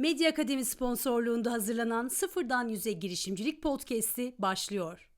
Medya Akademi sponsorluğunda hazırlanan Sıfırdan Yüze Girişimcilik Podcast'i başlıyor.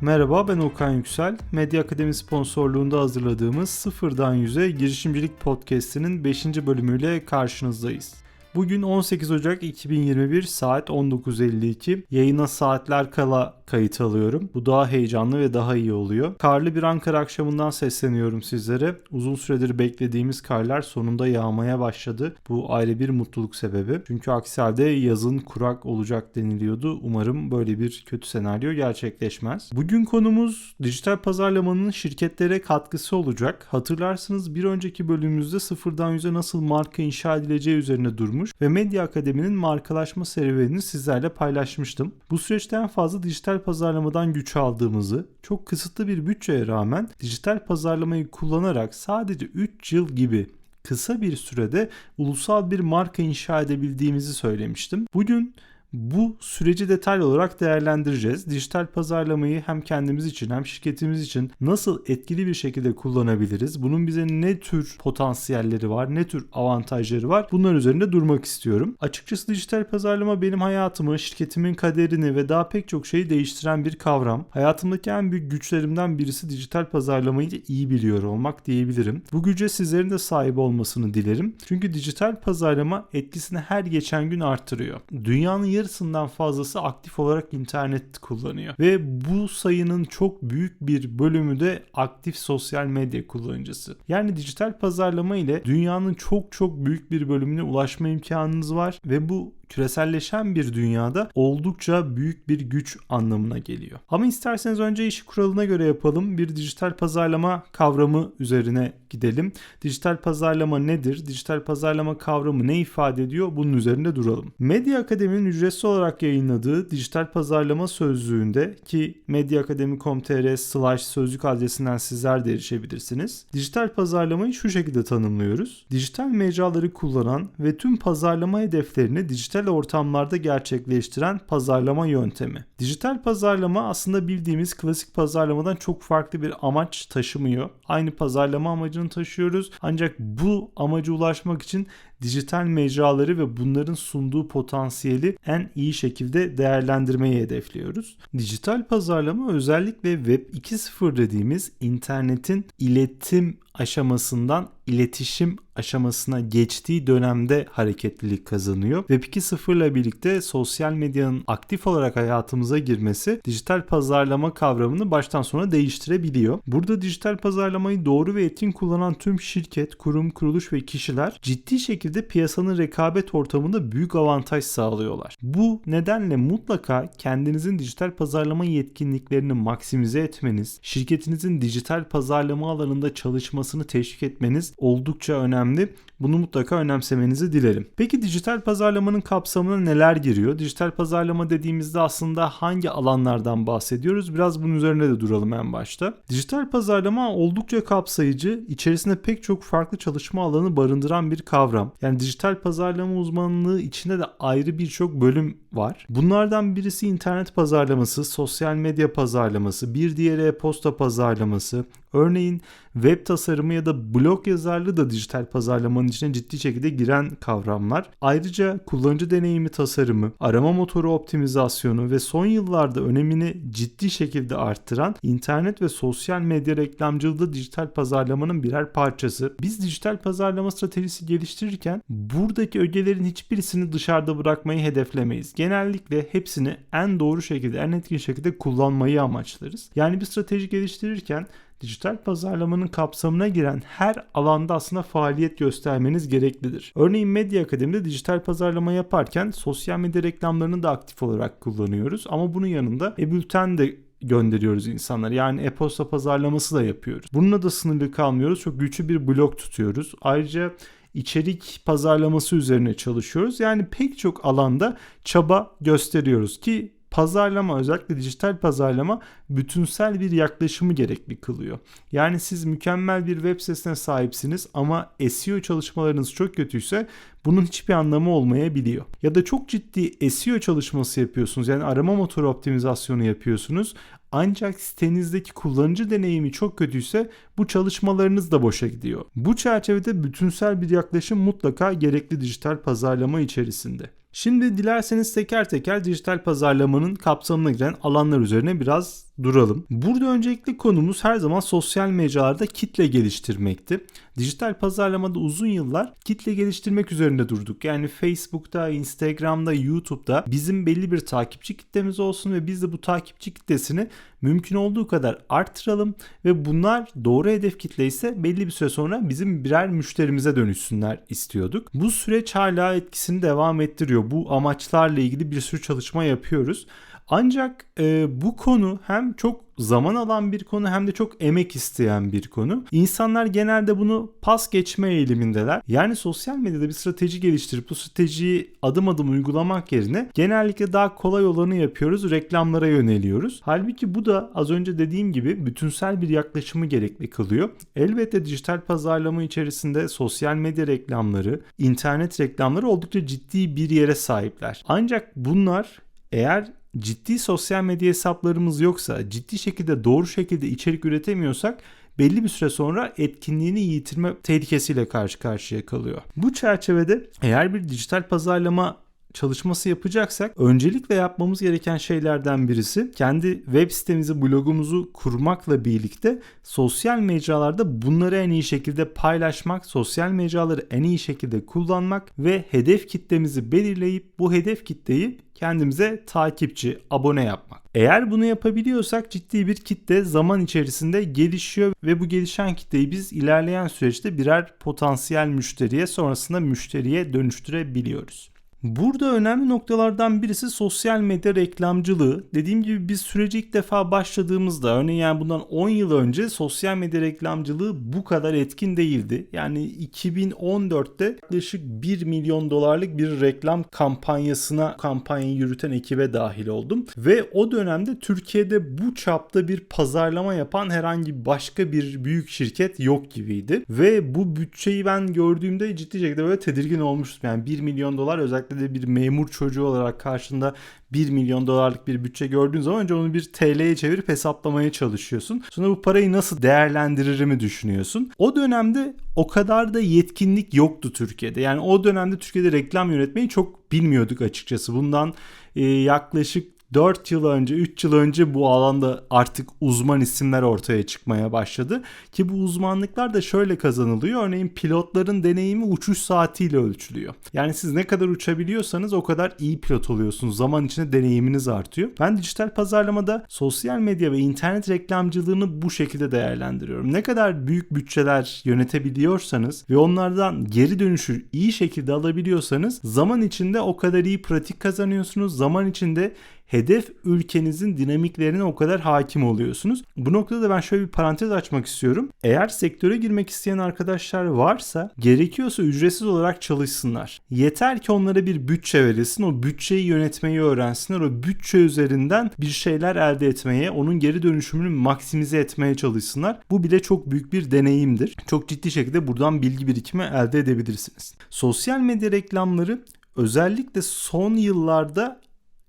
Merhaba ben Okan Yüksel. Medya Akademi sponsorluğunda hazırladığımız Sıfırdan Yüze Girişimcilik Podcast'inin 5. bölümüyle karşınızdayız. Bugün 18 Ocak 2021 saat 19.52. Yayına saatler kala kayıt alıyorum. Bu daha heyecanlı ve daha iyi oluyor. Karlı bir Ankara akşamından sesleniyorum sizlere. Uzun süredir beklediğimiz karlar sonunda yağmaya başladı. Bu ayrı bir mutluluk sebebi. Çünkü aksi halde yazın kurak olacak deniliyordu. Umarım böyle bir kötü senaryo gerçekleşmez. Bugün konumuz dijital pazarlamanın şirketlere katkısı olacak. Hatırlarsınız bir önceki bölümümüzde sıfırdan yüze nasıl marka inşa edileceği üzerine durmuş ve Medya Akademi'nin markalaşma serüvenini sizlerle paylaşmıştım. Bu süreçte en fazla dijital pazarlamadan güç aldığımızı, çok kısıtlı bir bütçeye rağmen dijital pazarlamayı kullanarak sadece 3 yıl gibi kısa bir sürede ulusal bir marka inşa edebildiğimizi söylemiştim. Bugün bu süreci detaylı olarak değerlendireceğiz. Dijital pazarlamayı hem kendimiz için hem şirketimiz için nasıl etkili bir şekilde kullanabiliriz? Bunun bize ne tür potansiyelleri var, ne tür avantajları var? Bunlar üzerinde durmak istiyorum. Açıkçası dijital pazarlama benim hayatımı, şirketimin kaderini ve daha pek çok şeyi değiştiren bir kavram. Hayatımdaki en büyük güçlerimden birisi dijital pazarlamayı iyi biliyor olmak diyebilirim. Bu güce sizlerin de sahip olmasını dilerim. Çünkü dijital pazarlama etkisini her geçen gün arttırıyor. Dünyanın yarısından fazlası aktif olarak internet kullanıyor. Ve bu sayının çok büyük bir bölümü de aktif sosyal medya kullanıcısı. Yani dijital pazarlama ile dünyanın çok çok büyük bir bölümüne ulaşma imkanınız var ve bu küreselleşen bir dünyada oldukça büyük bir güç anlamına geliyor. Ama isterseniz önce işi kuralına göre yapalım. Bir dijital pazarlama kavramı üzerine gidelim. Dijital pazarlama nedir? Dijital pazarlama kavramı ne ifade ediyor? Bunun üzerinde duralım. Medya Akademi'nin ücretsiz olarak yayınladığı dijital pazarlama sözlüğünde ki medyaakademi.com.tr slash sözlük adresinden sizler de erişebilirsiniz. Dijital pazarlamayı şu şekilde tanımlıyoruz. Dijital mecraları kullanan ve tüm pazarlama hedeflerini dijital ortamlarda gerçekleştiren pazarlama yöntemi. Dijital pazarlama aslında bildiğimiz klasik pazarlamadan çok farklı bir amaç taşımıyor. Aynı pazarlama amacını taşıyoruz ancak bu amaca ulaşmak için dijital mecraları ve bunların sunduğu potansiyeli en iyi şekilde değerlendirmeyi hedefliyoruz. Dijital pazarlama özellikle Web 2.0 dediğimiz internetin iletim aşamasından iletişim aşamasına geçtiği dönemde hareketlilik kazanıyor. Web 2.0 ile birlikte sosyal medyanın aktif olarak hayatımıza girmesi dijital pazarlama kavramını baştan sona değiştirebiliyor. Burada dijital pazarlamayı doğru ve etkin kullanan tüm şirket, kurum, kuruluş ve kişiler ciddi şekilde piyasanın rekabet ortamında büyük avantaj sağlıyorlar. Bu nedenle mutlaka kendinizin dijital pazarlama yetkinliklerini maksimize etmeniz, şirketinizin dijital pazarlama alanında çalışmasını teşvik etmeniz oldukça önemli. Bunu mutlaka önemsemenizi dilerim. Peki dijital pazarlamanın kapsamına neler giriyor? Dijital pazarlama dediğimizde aslında hangi alanlardan bahsediyoruz? Biraz bunun üzerine de duralım en başta. Dijital pazarlama oldukça kapsayıcı, içerisinde pek çok farklı çalışma alanı barındıran bir kavram. Yani dijital pazarlama uzmanlığı içinde de ayrı birçok bölüm var. Bunlardan birisi internet pazarlaması, sosyal medya pazarlaması, bir diğeri e-posta pazarlaması, Örneğin web tasarımı ya da blog yazarlığı da dijital pazarlamanın içine ciddi şekilde giren kavramlar. Ayrıca kullanıcı deneyimi tasarımı, arama motoru optimizasyonu ve son yıllarda önemini ciddi şekilde arttıran internet ve sosyal medya reklamcılığı da dijital pazarlamanın birer parçası. Biz dijital pazarlama stratejisi geliştirirken buradaki ögelerin hiçbirisini dışarıda bırakmayı hedeflemeyiz. Genellikle hepsini en doğru şekilde, en etkin şekilde kullanmayı amaçlarız. Yani bir strateji geliştirirken dijital pazarlamanın kapsamına giren her alanda aslında faaliyet göstermeniz gereklidir. Örneğin Medya Akademi'de dijital pazarlama yaparken sosyal medya reklamlarını da aktif olarak kullanıyoruz. Ama bunun yanında e-bülten de gönderiyoruz insanlara. Yani e-posta pazarlaması da yapıyoruz. Bununla da sınırlı kalmıyoruz. Çok güçlü bir blok tutuyoruz. Ayrıca içerik pazarlaması üzerine çalışıyoruz. Yani pek çok alanda çaba gösteriyoruz ki pazarlama özellikle dijital pazarlama bütünsel bir yaklaşımı gerekli kılıyor. Yani siz mükemmel bir web sitesine sahipsiniz ama SEO çalışmalarınız çok kötüyse bunun hiçbir anlamı olmayabiliyor. Ya da çok ciddi SEO çalışması yapıyorsunuz yani arama motoru optimizasyonu yapıyorsunuz ancak sitenizdeki kullanıcı deneyimi çok kötüyse bu çalışmalarınız da boşa gidiyor. Bu çerçevede bütünsel bir yaklaşım mutlaka gerekli dijital pazarlama içerisinde. Şimdi dilerseniz teker teker dijital pazarlamanın kapsamına giren alanlar üzerine biraz duralım. Burada öncelikli konumuz her zaman sosyal mecralarda kitle geliştirmekti. Dijital pazarlamada uzun yıllar kitle geliştirmek üzerinde durduk. Yani Facebook'ta, Instagram'da, YouTube'da bizim belli bir takipçi kitlemiz olsun ve biz de bu takipçi kitlesini mümkün olduğu kadar arttıralım ve bunlar doğru hedef kitle ise belli bir süre sonra bizim birer müşterimize dönüşsünler istiyorduk. Bu süreç hala etkisini devam ettiriyor. Bu amaçlarla ilgili bir sürü çalışma yapıyoruz. Ancak e, bu konu hem çok zaman alan bir konu hem de çok emek isteyen bir konu. İnsanlar genelde bunu pas geçme eğilimindeler. Yani sosyal medyada bir strateji geliştirip bu stratejiyi adım adım uygulamak yerine genellikle daha kolay olanı yapıyoruz, reklamlara yöneliyoruz. Halbuki bu da az önce dediğim gibi bütünsel bir yaklaşımı gerekli kılıyor. Elbette dijital pazarlama içerisinde sosyal medya reklamları, internet reklamları oldukça ciddi bir yere sahipler. Ancak bunlar eğer ciddi sosyal medya hesaplarımız yoksa, ciddi şekilde doğru şekilde içerik üretemiyorsak belli bir süre sonra etkinliğini yitirme tehlikesiyle karşı karşıya kalıyor. Bu çerçevede eğer bir dijital pazarlama çalışması yapacaksak öncelikle yapmamız gereken şeylerden birisi kendi web sitemizi, blogumuzu kurmakla birlikte sosyal mecralarda bunları en iyi şekilde paylaşmak, sosyal mecraları en iyi şekilde kullanmak ve hedef kitlemizi belirleyip bu hedef kitleyi kendimize takipçi, abone yapmak. Eğer bunu yapabiliyorsak ciddi bir kitle zaman içerisinde gelişiyor ve bu gelişen kitleyi biz ilerleyen süreçte birer potansiyel müşteriye sonrasında müşteriye dönüştürebiliyoruz. Burada önemli noktalardan birisi sosyal medya reklamcılığı. Dediğim gibi biz süreci ilk defa başladığımızda örneğin yani bundan 10 yıl önce sosyal medya reklamcılığı bu kadar etkin değildi. Yani 2014'te yaklaşık 1 milyon dolarlık bir reklam kampanyasına kampanyayı yürüten ekibe dahil oldum. Ve o dönemde Türkiye'de bu çapta bir pazarlama yapan herhangi başka bir büyük şirket yok gibiydi. Ve bu bütçeyi ben gördüğümde ciddi şekilde böyle tedirgin olmuştum. Yani 1 milyon dolar özellikle de bir memur çocuğu olarak karşında 1 milyon dolarlık bir bütçe gördüğün zaman önce onu bir TL'ye çevirip hesaplamaya çalışıyorsun. Sonra bu parayı nasıl değerlendiririmi düşünüyorsun. O dönemde o kadar da yetkinlik yoktu Türkiye'de. Yani o dönemde Türkiye'de reklam yönetmeyi çok bilmiyorduk açıkçası. Bundan e, yaklaşık 4 yıl önce, 3 yıl önce bu alanda artık uzman isimler ortaya çıkmaya başladı. Ki bu uzmanlıklar da şöyle kazanılıyor. Örneğin pilotların deneyimi uçuş saatiyle ölçülüyor. Yani siz ne kadar uçabiliyorsanız o kadar iyi pilot oluyorsunuz. Zaman içinde deneyiminiz artıyor. Ben dijital pazarlamada sosyal medya ve internet reklamcılığını bu şekilde değerlendiriyorum. Ne kadar büyük bütçeler yönetebiliyorsanız ve onlardan geri dönüşü iyi şekilde alabiliyorsanız zaman içinde o kadar iyi pratik kazanıyorsunuz. Zaman içinde hedef ülkenizin dinamiklerine o kadar hakim oluyorsunuz. Bu noktada ben şöyle bir parantez açmak istiyorum. Eğer sektöre girmek isteyen arkadaşlar varsa gerekiyorsa ücretsiz olarak çalışsınlar. Yeter ki onlara bir bütçe verilsin. O bütçeyi yönetmeyi öğrensinler. O bütçe üzerinden bir şeyler elde etmeye, onun geri dönüşümünü maksimize etmeye çalışsınlar. Bu bile çok büyük bir deneyimdir. Çok ciddi şekilde buradan bilgi birikimi elde edebilirsiniz. Sosyal medya reklamları özellikle son yıllarda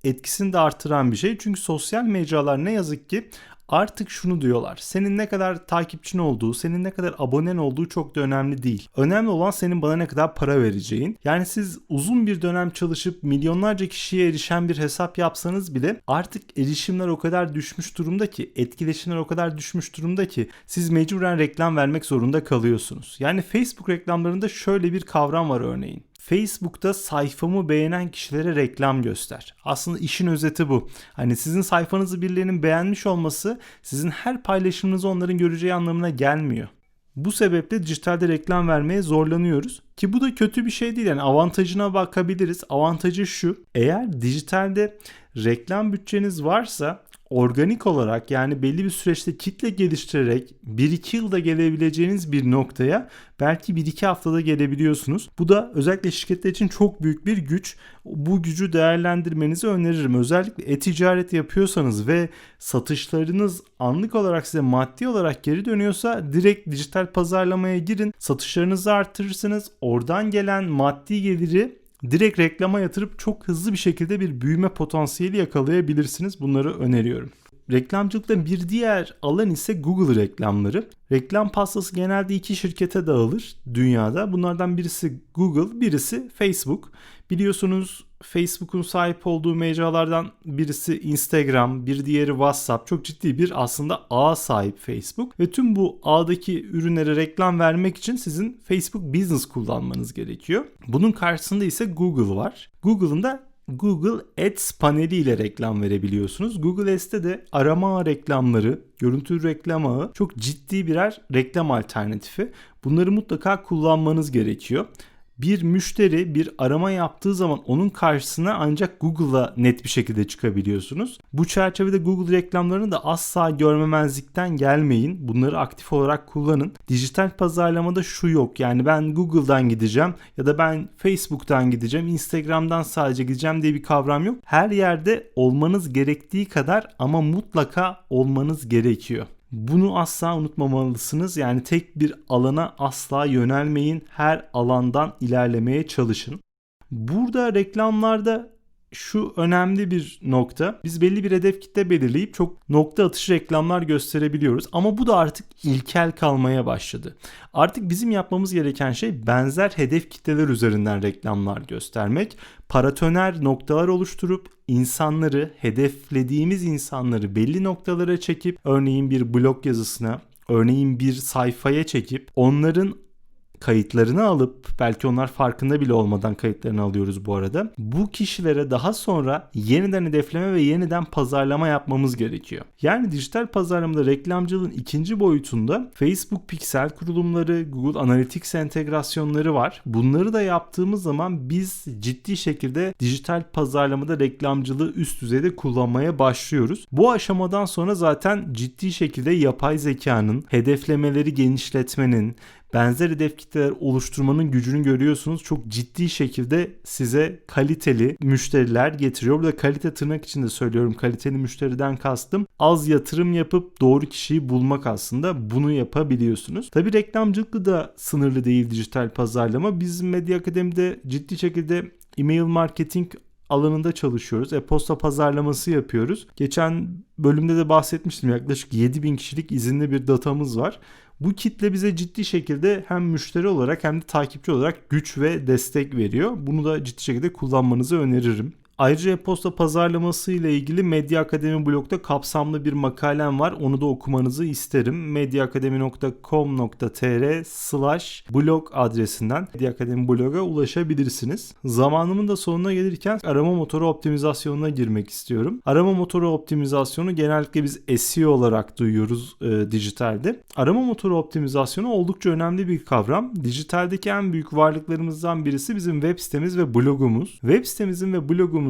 etkisini de artıran bir şey. Çünkü sosyal mecralar ne yazık ki artık şunu diyorlar. Senin ne kadar takipçin olduğu, senin ne kadar abonen olduğu çok da önemli değil. Önemli olan senin bana ne kadar para vereceğin. Yani siz uzun bir dönem çalışıp milyonlarca kişiye erişen bir hesap yapsanız bile artık erişimler o kadar düşmüş durumda ki, etkileşimler o kadar düşmüş durumda ki siz mecburen reklam vermek zorunda kalıyorsunuz. Yani Facebook reklamlarında şöyle bir kavram var örneğin. Facebook'ta sayfamı beğenen kişilere reklam göster. Aslında işin özeti bu. Hani sizin sayfanızı birilerinin beğenmiş olması sizin her paylaşımınızı onların göreceği anlamına gelmiyor. Bu sebeple dijitalde reklam vermeye zorlanıyoruz. Ki bu da kötü bir şey değil. Yani avantajına bakabiliriz. Avantajı şu. Eğer dijitalde reklam bütçeniz varsa organik olarak yani belli bir süreçte kitle geliştirerek 1-2 yılda gelebileceğiniz bir noktaya belki 1-2 haftada gelebiliyorsunuz. Bu da özellikle şirketler için çok büyük bir güç. Bu gücü değerlendirmenizi öneririm. Özellikle e-ticaret yapıyorsanız ve satışlarınız anlık olarak size maddi olarak geri dönüyorsa direkt dijital pazarlamaya girin. Satışlarınızı artırırsınız. Oradan gelen maddi geliri direkt reklama yatırıp çok hızlı bir şekilde bir büyüme potansiyeli yakalayabilirsiniz. Bunları öneriyorum. Reklamcılıkta bir diğer alan ise Google reklamları. Reklam pastası genelde iki şirkete dağılır dünyada. Bunlardan birisi Google, birisi Facebook. Biliyorsunuz Facebook'un sahip olduğu mecralardan birisi Instagram, bir diğeri WhatsApp. Çok ciddi bir aslında ağ sahip Facebook ve tüm bu ağdaki ürünlere reklam vermek için sizin Facebook Business kullanmanız gerekiyor. Bunun karşısında ise Google var. Google'ın da Google Ads paneli ile reklam verebiliyorsunuz. Google Ads'te de arama ağ reklamları, görüntü reklam ağı çok ciddi birer reklam alternatifi. Bunları mutlaka kullanmanız gerekiyor bir müşteri bir arama yaptığı zaman onun karşısına ancak Google'a net bir şekilde çıkabiliyorsunuz. Bu çerçevede Google reklamlarını da asla görmemezlikten gelmeyin. Bunları aktif olarak kullanın. Dijital pazarlamada şu yok. Yani ben Google'dan gideceğim ya da ben Facebook'tan gideceğim, Instagram'dan sadece gideceğim diye bir kavram yok. Her yerde olmanız gerektiği kadar ama mutlaka olmanız gerekiyor. Bunu asla unutmamalısınız. Yani tek bir alana asla yönelmeyin. Her alandan ilerlemeye çalışın. Burada reklamlarda şu önemli bir nokta. Biz belli bir hedef kitle belirleyip çok nokta atışı reklamlar gösterebiliyoruz. Ama bu da artık ilkel kalmaya başladı. Artık bizim yapmamız gereken şey benzer hedef kitleler üzerinden reklamlar göstermek. Paratoner noktalar oluşturup insanları, hedeflediğimiz insanları belli noktalara çekip örneğin bir blog yazısına, örneğin bir sayfaya çekip onların kayıtlarını alıp belki onlar farkında bile olmadan kayıtlarını alıyoruz bu arada. Bu kişilere daha sonra yeniden hedefleme ve yeniden pazarlama yapmamız gerekiyor. Yani dijital pazarlamada reklamcılığın ikinci boyutunda Facebook piksel kurulumları, Google Analytics entegrasyonları var. Bunları da yaptığımız zaman biz ciddi şekilde dijital pazarlamada reklamcılığı üst düzeyde kullanmaya başlıyoruz. Bu aşamadan sonra zaten ciddi şekilde yapay zekanın hedeflemeleri genişletmenin benzer hedef kitleler oluşturmanın gücünü görüyorsunuz. Çok ciddi şekilde size kaliteli müşteriler getiriyor. Burada kalite tırnak içinde söylüyorum. Kaliteli müşteriden kastım. Az yatırım yapıp doğru kişiyi bulmak aslında bunu yapabiliyorsunuz. Tabi reklamcılıkla da sınırlı değil dijital pazarlama. Biz Medya Akademi'de ciddi şekilde e-mail marketing alanında çalışıyoruz. E-posta pazarlaması yapıyoruz. Geçen bölümde de bahsetmiştim. Yaklaşık 7000 kişilik izinli bir datamız var. Bu kitle bize ciddi şekilde hem müşteri olarak hem de takipçi olarak güç ve destek veriyor. Bunu da ciddi şekilde kullanmanızı öneririm. Ayrıca e-posta pazarlaması ile ilgili Medya Akademi blogda kapsamlı bir makalem var. Onu da okumanızı isterim. medyaakademi.com.tr slash blog adresinden Medya Akademi bloga ulaşabilirsiniz. Zamanımın da sonuna gelirken arama motoru optimizasyonuna girmek istiyorum. Arama motoru optimizasyonu genellikle biz SEO olarak duyuyoruz e, dijitalde. Arama motoru optimizasyonu oldukça önemli bir kavram. Dijitaldeki en büyük varlıklarımızdan birisi bizim web sitemiz ve blogumuz. Web sitemizin ve blogumuzun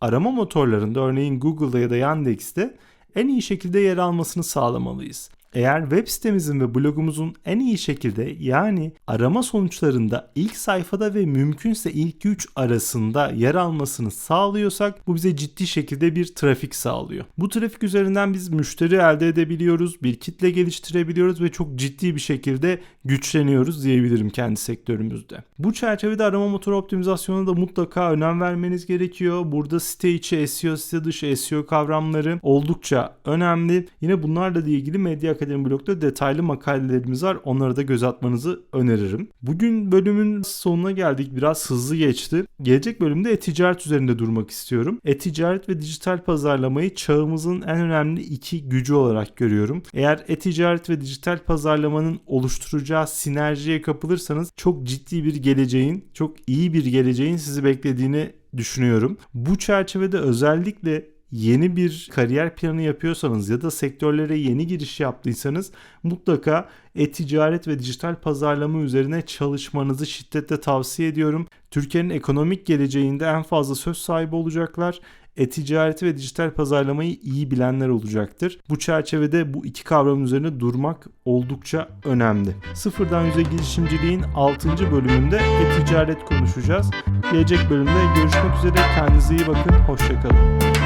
arama motorlarında örneğin Google'da ya da Yandex'te en iyi şekilde yer almasını sağlamalıyız. Eğer web sitemizin ve blogumuzun en iyi şekilde yani arama sonuçlarında ilk sayfada ve mümkünse ilk 3 arasında yer almasını sağlıyorsak bu bize ciddi şekilde bir trafik sağlıyor. Bu trafik üzerinden biz müşteri elde edebiliyoruz, bir kitle geliştirebiliyoruz ve çok ciddi bir şekilde güçleniyoruz diyebilirim kendi sektörümüzde. Bu çerçevede arama motoru optimizasyonuna da mutlaka önem vermeniz gerekiyor. Burada site içi SEO, site dışı SEO kavramları oldukça önemli. Yine bunlarla ilgili medya Akademi blogda detaylı makalelerimiz var. Onlara da göz atmanızı öneririm. Bugün bölümün sonuna geldik. Biraz hızlı geçti. Gelecek bölümde e-ticaret üzerinde durmak istiyorum. E-ticaret ve dijital pazarlamayı çağımızın en önemli iki gücü olarak görüyorum. Eğer e-ticaret ve dijital pazarlamanın oluşturacağı sinerjiye kapılırsanız çok ciddi bir geleceğin, çok iyi bir geleceğin sizi beklediğini düşünüyorum. Bu çerçevede özellikle yeni bir kariyer planı yapıyorsanız ya da sektörlere yeni giriş yaptıysanız mutlaka e-ticaret ve dijital pazarlama üzerine çalışmanızı şiddetle tavsiye ediyorum. Türkiye'nin ekonomik geleceğinde en fazla söz sahibi olacaklar. E-ticareti ve dijital pazarlamayı iyi bilenler olacaktır. Bu çerçevede bu iki kavram üzerine durmak oldukça önemli. Sıfırdan yüze girişimciliğin 6. bölümünde e-ticaret konuşacağız. Gelecek bölümde görüşmek üzere. Kendinize iyi bakın. Hoşçakalın.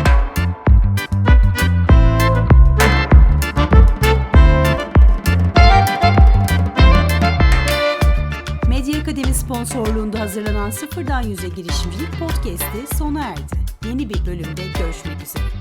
Sponsorluğunda hazırlanan Sıfırdan Yüze Girişimcilik Podcast'i sona erdi. Yeni bir bölümde görüşmek üzere.